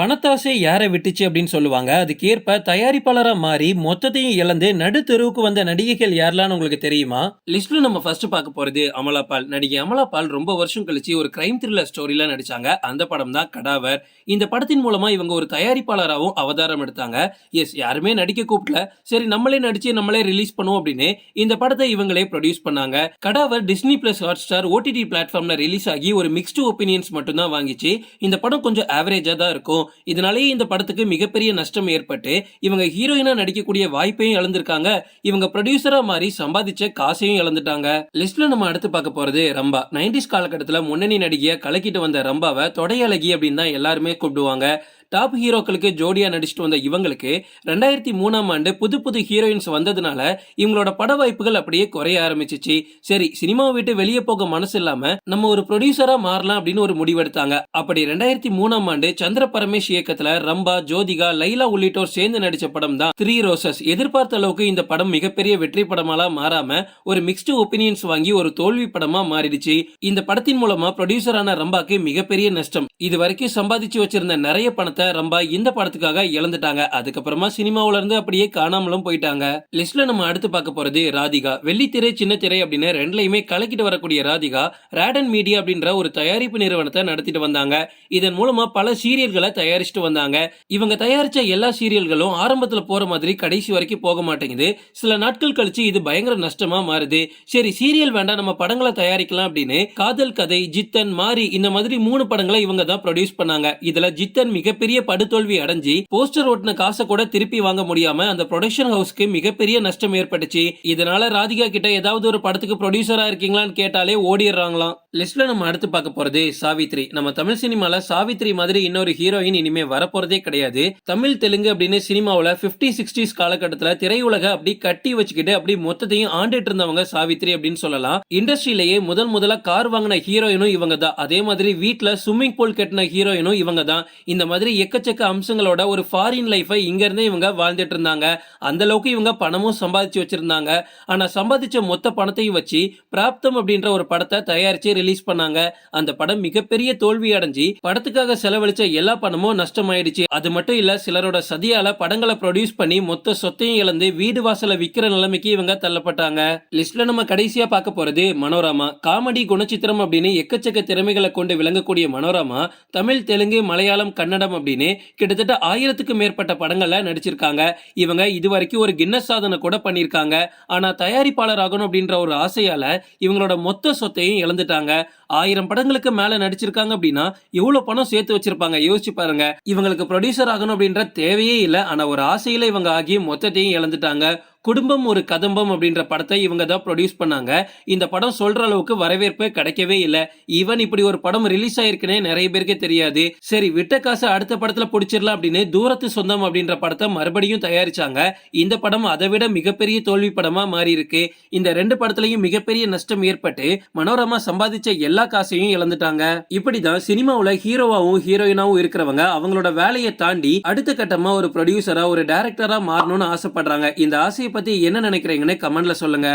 பணத்தாசை யாரை விட்டுச்சு அப்படின்னு சொல்லுவாங்க. அதுக்கேற்ப தயாரிப்பாளராக மாறி மொத்தத்தையும் இழந்து நடு தெருவுக்கு வந்த நடிகைகள் யாரெல்லாம் உங்களுக்கு தெரியுமா? லிஸ்ட்ல நம்ம ஃபர்ஸ்ட் பார்க்க போறது அமலா பால். நடிகை அமலா பால் ரொம்ப வருஷம் கழிச்சு ஒரு கிரைம் த்ரில்லர் ஸ்டோரியில நடிச்சாங்க. அந்த படம் தான் கடாவர். இந்த படத்தின் மூலமா இவங்க ஒரு தயாரிப்பாளராகவும் அவதாரம் எடுத்தாங்க. எஸ் யாருமே நடிக்க கூப்பிடல. சரி நம்மளே நடிச்சு நம்மளே ரிலீஸ் பண்ணுவோம் அப்படின்னு இந்த படத்தை இவங்களே ப்ரொடியூஸ் பண்ணாங்க. Kadaver Disney plus Hotstar OTT பிளாட்ஃபார்ம்ல ரிலீஸ் ஆகி ஒரு மிக்ஸ்டு ஒப்பீனியன்ஸ் மட்டும் தான் வாங்கிச்சு. இந்த படம் கொஞ்சம் ஆவரேஜா தான் இருக்கும். இதனாலேயே இந்த படத்துக்கு மிகப்பெரிய நஷ்டம் ஏற்பட்டு இவங்க ஹீரோயினா நடிக்கக்கூடிய வாய்ப்பையும் இழந்திருக்காங்க. இவங்க ப்ரொடியூசரா மாறி சம்பாதிச்ச காசையும் இழந்துட்டாங்க. லிஸ்ட்ல நம்ம அடுத்து பார்க்க போறது ரம்பா. நைன்டிஸ் காலகட்டத்தில் முன்னணி நடிகையை கலக்கிட்டு வந்த ரம்பாவை தொடையழகி அப்படின்னு தான் எல்லாருமே கூப்பிடுவாங்க. டாப் ஹீரோக்களுக்கு ஜோடியா நடிச்சிட்டு வந்த இவங்களுக்கு ரெண்டாயிரத்தி மூணாம் ஆண்டு புது புது ஹீரோயின்ஸ் வந்ததுனால இவங்களோட பட வாய்ப்புகள் அப்படியே குறைய ஆரம்பிச்சிச்சு. சரி சினிமா விட்டு வெளியே போக மனசு இல்லாம நம்ம ஒரு ப்ரொடியூசரா மாறலாம் அப்படின்னு ஒரு முடிவெடுத்தாங்க. அப்படி ரெண்டாயிரத்தி மூணாம் ஆண்டு சந்திர பரமேஷ் இயக்கத்துல ரம்பா ஜோதிகா லைலா உள்ளிட்டோர் சேர்ந்து நடிச்ச படம் தான் த்ரீ ரோசஸ் எதிர்பார்த்த அளவுக்கு இந்த படம் மிகப்பெரிய வெற்றி படமாலாம் மாறாம ஒரு மிக்ஸ்டு ஒப்பீனியன்ஸ் வாங்கி ஒரு தோல்வி படமா மாறிடுச்சு. இந்த படத்தின் மூலமா ப்ரொடியூசரான ரம்பாக்கு மிகப்பெரிய நஷ்டம். இது வரைக்கும் சம்பாதிச்சு வச்சிருந்த நிறைய பணத்தை ரம்பா இந்த படத்துக்காக இழந்துட்டாங்க. அதுக்கப்புறமா சினிமாவுல இருந்து அப்படியே காணாமலும் போயிட்டாங்க. லிஸ்ட்ல நம்ம அடுத்து பார்க்க போறது ராதிகா. வெள்ளித்திரை சின்ன திரை அப்படின்னு ரெண்டுலயுமே கலக்கிட்டு வரக்கூடிய ராதிகா ரேடன் மீடியா அப்படின்ற ஒரு தயாரிப்பு நிறுவனத்தை நடத்திட்டு வந்தாங்க. இதன் மூலமா பல சீரியல்களை தயாரிச்சுட்டு வந்தாங்க. இவங்க தயாரிச்ச எல்லா சீரியல்களும் ஆரம்பத்துல போற மாதிரி கடைசி வரைக்கும் போக மாட்டேங்குது. சில நாட்கள் கழிச்சு இது பயங்கர நஷ்டமா மாறுது. சரி சீரியல் வேண்டாம் நம்ம படங்களை தயாரிக்கலாம் அப்படின்னு காதல் கதை ஜித்தன் மாரி இந்த மாதிரி மூணு படங்களை இவங்க தான் ப்ரொடியூஸ் பண்ணாங்க. இதுல ஜித்தன் மிகப்பெரிய படுதோல்வி அடைஞ்சு போஸ்டர் ஓட்டின காசை கூட திருப்பி வாங்க முடியாம அந்த ப்ரொடக்ஷன் ஹவுஸ்க்கு மிகப்பெரிய நஷ்டம் ஏற்பட்டுச்சு. இதனால ராதிகா கிட்ட ஏதாவது ஒரு படத்துக்கு ப்ரொடியூசரா இருக்கீங்களான்னு கேட்டாலே ஓடிடுறாங்களாம். லிஸ்ட்ல நம்ம அடுத்து பார்க்க போறது சாவித்ரி. நம்ம தமிழ் சினிமால சாவித்ரி மாதிரி இன்னொரு ஹீரோயின் இனிமே வரப்போறதே கிடையாது. தமிழ் தெலுங்கு அப்படின்னு சினிமாவுல 50 சிக்ஸ்டீஸ் காலகட்டத்துல திரையுலக அப்படி கட்டி வச்சுக்கிட்டு அப்படி மொத்தத்தையும் ஆண்டுட்டு இருந்தவங்க சாவித்ரி அப்படின்னு சொல்லலாம். இண்டஸ்ட்ரியிலேயே முதல் முதல்ல கார் வாங்கின ஹீரோயினும் இவங்க தான். அதே மாதிரி வீட்டில் ஸ்விம்மிங் பூல் கட்டின ஹீரோயினும் இவங்க தான். இந்த மாதிரி எக்கச்சக்க அம்சங்களோட ஒரு ஃபாரின் லைஃபை இங்க இருந்தே இவங்க வாழ்ந்துட்டு இருந்தாங்க. அந்த அளவுக்கு இவங்க பணமும் சம்பாதிச்சு வச்சிருந்தாங்க. ஆனா சம்பாதிச்ச மொத்த பணத்தையும் வச்சு பிராப்தம் அப்படின்ற ஒரு படத்தை தயாரிச்சு ரிலீஸ் பண்ணாங்க. அந்த படம் மிகப்பெரிய தோல்வி அடைஞ்சு படத்துக்காக செலவழிச்ச எல்லா பணமும் நஷ்டமாயிடுச்சு. அது மட்டும் இல்ல சிலரோட சதியால படங்களை ப்ரொடியூஸ் பண்ணி மொத்த சொத்தையும் இழந்து வீடு வாசல விக்கிற நிலைமைக்கு இவங்க தள்ளப்பட்டாங்க. லிஸ்ட்ல நம்ம கடைசியா பார்க்க போறது மனோரமா. காமெடி குணச்சித்திரம் அப்படின்னு எக்கச்சக்க திறமைகளை கொண்டு விளங்கக்கூடிய மனோரமா தமிழ் தெலுங்கு மலையாளம் கன்னடம் அப்படின்னு கிட்டத்தட்ட ஆயிரத்துக்கும் மேற்பட்ட படங்கள்ல நடிச்சிருக்காங்க. இவங்க இதுவரைக்கும் ஒரு கின்னஸ் சாதனை கூட பண்ணியிருக்காங்க. ஆனா தயாரிப்பாளர் ஆகணும் அப்படின்ற ஒரு ஆசையால இவங்களோட மொத்த சொத்தையும் இழந்துட்டாங்க. ஆயிரம் படங்களுக்கு மேல நடிச்சிருக்காங்க அப்படின்னா எவ்வளவு பணம் சேர்த்து வச்சிருப்பாங்க? யோசிச்சு பாருங்க. இவங்களுக்கு ப்ரொடியூசர் ஆகணும் அப்படின்ற தேவையே இல்லை. ஆனா ஒரு ஆசையில இவங்க ஆகி மொத்தத்தையும் இழந்துட்டாங்க. குடும்பம் ஒரு கதம்பம் அப்படின்ற படத்தை இவங்க தான் ப்ரொடியூஸ் பண்ணாங்க. இந்த படம் சொல்ற அளவுக்கு வரவேற்பு கிடைக்கவே இல்லை. ஈவன் இப்படி ஒரு படம் ரிலீஸ் ஆயிருக்குனே நிறைய பேருக்கு தெரியாது. சரி விட்ட காசு அடுத்த படத்துல பிடிச்சிடலாம் அப்படின்னு தூரத்து சொந்தம் அப்படின்ற படத்தை மறுபடியும் தயாரிச்சாங்க. இந்த படம் அதை விட மிகப்பெரிய தோல்வி படமா மாறி இருக்கு இந்த ரெண்டு படத்துலயும் மிகப்பெரிய நஷ்டம் ஏற்பட்டு மனோரமா சம்பாதிச்ச எல்லா காசையும் இழந்துட்டாங்க. இப்படிதான் சினிமாவுல ஹீரோவாவும் ஹீரோயினாவும் இருக்கிறவங்க அவங்களோட வேலையை தாண்டி அடுத்த கட்டமா ஒரு ப்ரொடியூசரா ஒரு டைரக்டரா மாறணும்னு ஆசைப்படுறாங்க. இந்த ஆசையை பத்தி என்ன நினைக்கிறீங்கன்னு கமெண்ட்ல சொல்லுங்க.